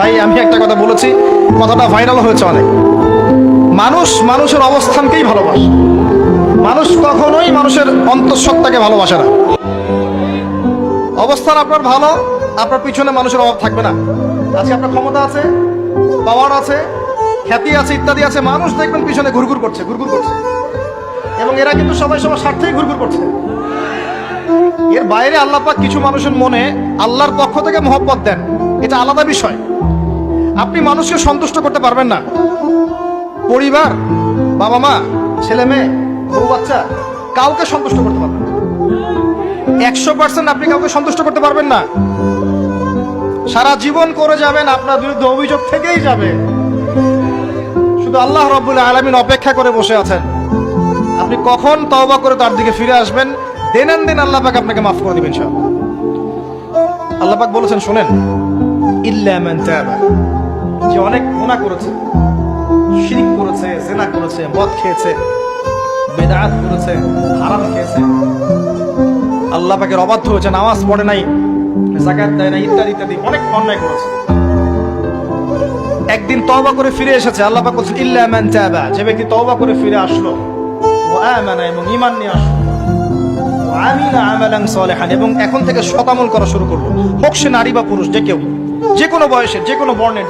ভাই আমি একটা কথা বলেছি, কথাটা ভাইরাল হয়েছে অনেক। মানুষ মানুষের অবস্থানকেই ভালোবাসে। মানুষ কখনোই মানুষের অন্তঃসত্ত্বাকে ভালোবাসে না। অবস্থান আপনার ভালো, আপনার পিছনে মানুষের অভাব থাকবে না। আজকে আপনার ক্ষমতা আছে পাওয়ার আছে, খ্যাতি আছে, ইত্যাদি আছে, মানুষ দেখবেন পিছনে ঘুরঘুর করছে ঘুরঘুর করছে। এবং এরা কিন্তু সবাই সবার স্বার্থেই ঘুরঘুর করছে। এর বাইরে আল্লাহ পাক কিছু মানুষের মনে আল্লাহর পক্ষ থেকে মহব্বত দেন। এটা আলাদা বিষয়। আপনি মানুষকে সন্তুষ্ট করতে পারবেন না। পরিবার, বাবা মা, ছেলে মেয়ে, বউ, বাচ্চা, কাউকে সন্তুষ্ট করতে পারবেন একশো পার্সেন্ট আপনি কাউকে সন্তুষ্ট করতে পারবেন না। সারা জীবন করে যাবেন, আপনার বিরুদ্ধে অভিযোগ থেকেই যাবে। শুধু আল্লাহ রব্বুল আলমিন অপেক্ষা করে বসে আছেন। আপনি কখন তওবা করে তার দিকে ফিরে আসবেন, দেন দিন আল্লাহ পাক আপনাকে মাফ করে দিবেন সব আল্লাহ পাক বলেছেন, শোনেন, ইল্লা মান তাবা। যে অনেক গুনাহ করেছে, শিরিক করেছে, জেনা করেছে, মদ খেয়েছে, বেদাত করেছে, হারাম খেয়েছে। আল্লাহ পাকের অবাধ্য হয়েছে, নামাজ পড়ে নাই জাকাত দেয় না ইত্যাদি ইত্যাদি, অনেক অন্যায় করেছে। একদিন তওবা করে ফিরে এসেছে, আল্লাহ পাক বলছেন ইল্লা মান তাবা। যে ব্যক্তি তওবা করে ফিরে আসলো, ও আমানা এবং ঈমান নিয়ে আসলো। আমিলা আমালান সালিহান, এবং এখন থেকে শতামল করা শুরু করল। হোক সে নারী বা পুরুষ, যে কেউ, যে কোনো বয়সের যে কোনো বর্ণের